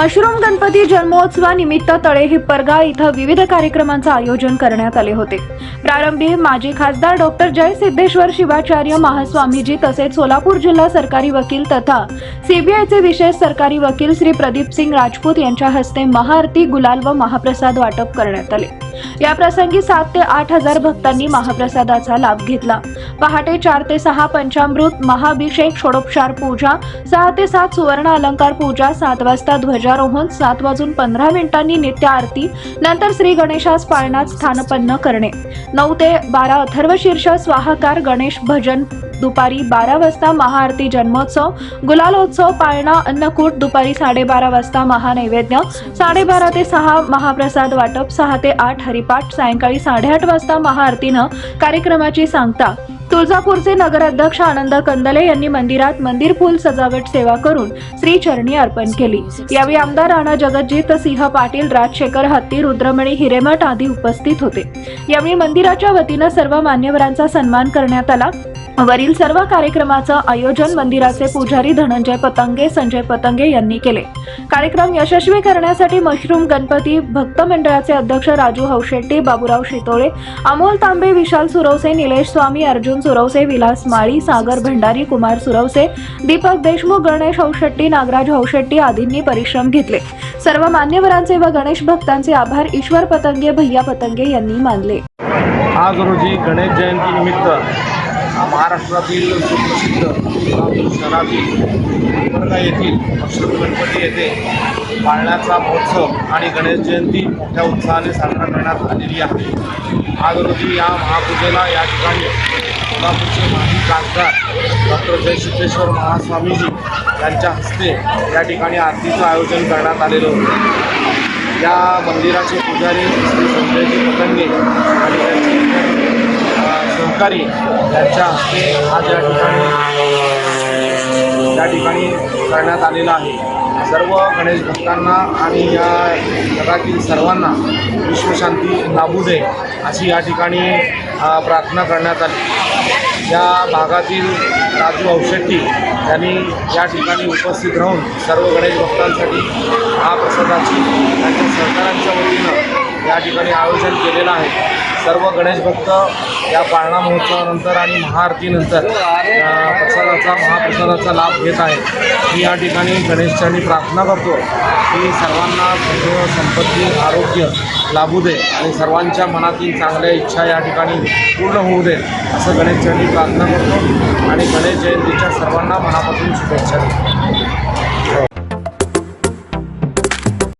Mushroom Ganpati जन्मोत्सवानिमित्त तळे हिप्परगा इथं विविध कार्यक्रमांचं आयोजन करण्यात आले होते. प्रारंभी माजी खासदार डॉक्टर जय सिद्धेश्वर शिवाचार्य महास्वामीजी तसेच सोलापूर जिल्हा सरकारी वकील तथा सीबीआयचे विशेष सरकारी वकील श्री प्रदीप सिंग राजपूत यांच्या हस्ते महाआरती गुलाल व महाप्रसाद वाटप करण्यात आले. या प्रसंगी सात ते आठ हजार भक्तांनी महाप्रसादाचा लाभ घेतला. पहाटे चार ते सहा पंचामृत महाभिषेक षोडोपचार पूजा सहा ते सात सुवर्ण अलंकार पूजा सात वाजता ध्वज ध्वजारोहण सात वाजून पंधरा मिनिटांनी नित्य आरती नंतर श्री गणेशास पाळण्यात स्थानपन्न करणे. नऊ ते बारा अथर्व शीर्ष स्वाहाकार गणेश भजन दुपारी बारा वाजता महाआरती जन्मोत्सव गुलालोत्सव पाळणा अन्नकूट दुपारी साडेबारा वाजता महानैवेद्य साडेबारा ते सहा महाप्रसाद वाटप सहा ते आठ हरिपाठ सायंकाळी साडेआठ वाजता महाआरतीनं कार्यक्रमाची सांगता. तुळजापूरचे नगराध्यक्ष आनंद कंदले यांनी मंदिरात मंदिर फुल सजावट सेवा करून श्रीचरणी अर्पण केली. यावेळी आमदार राणा जगजीत सिंह पाटील राजशेखर हत्ती रुद्रमणी हिरेमठ आदी उपस्थित होते. यावेळी मंदिराच्या वतीनं सर्व मान्यवरांचा सन्मान करण्यात आला. वरील सर्व कार्यक्रमाचं आयोजन मंदिराचे पुजारी धनंजय पतंगे संजय पतंगे यांनी केले. कार्यक्रम यशस्वी करण्यासाठी मशरूम गणपती भक्त मंडळाचे अध्यक्ष राजू हौशेट्टी बाबूराव शितोळे अमोल तांबे विशाल सुरवसे निलेश स्वामी अर्जुन सुरवसे विलास माळी सागर भंडारी कुमार सुरवसे दीपक देशमुख गणेश हौशेट्टी नागराज हौशेट्टी आदींनी परिश्रम घेतले. सर्व मान्यवरांचे व गणेश भक्तांचे आभार ईश्वर पतंगे भैया पतंगे यांनी मानले. आज रोजी गणेश जयंती निमित्त महाराष्ट्रातील सुप्रसिद्ध शहरातील हिप्परगा येथील मशरूम गणपती येथे पाळण्याचा महोत्सव आणि गणेश जयंती मोठ्या उत्साहाने साजरा करण्यात आलेली आहे. आज रोजी या महापूजेला या ठिकाणी सोलापूरचे माजी खासदार डॉक्टर जयसिद्धेश्वर महास्वामीजी यांच्या हस्ते या ठिकाणी आरतीचं आयोजन करण्यात आलेलं होतं. या मंदिराचे पुजारी श्री संजयजी पतंगे आणि त्यांचे सहकारी यांच्या हस्ते आज या ठिकाणी या ठिकाणी करण्यात आलेला आहे. सर्व गणेश भक्तांना आणि या जगातील सर्वांना विश्वशांती लाभू दे अशी या ठिकाणी प्रार्थना करण्यात आली. या भागातील राजू औशेट्टी यांनी या ठिकाणी उपस्थित राहून सर्व गणेश भक्तांसाठी महाप्रसादाची त्यांच्या या ठिकाणी आयोजन केलेलं आहे. सर्व गणेश भक्त या पाळणा महोत्सवानंतर आणि महाआरतीनंतर प्रसादाचा महाप्रसादाचा लाभ घेत आहे मी या ठिकाणी गणेशचरणी प्रार्थना करतो की सर्वांना सुख संपत्ती आरोग्य लाभू दे आणि सर्वांच्या मनातील चांगल्या इच्छा या ठिकाणी पूर्ण होऊ दे असं गणेशचरणी प्रार्थना करतो. आणि गणेश जयंतीच्या सर्वांना मनापासून शुभेच्छा देतो.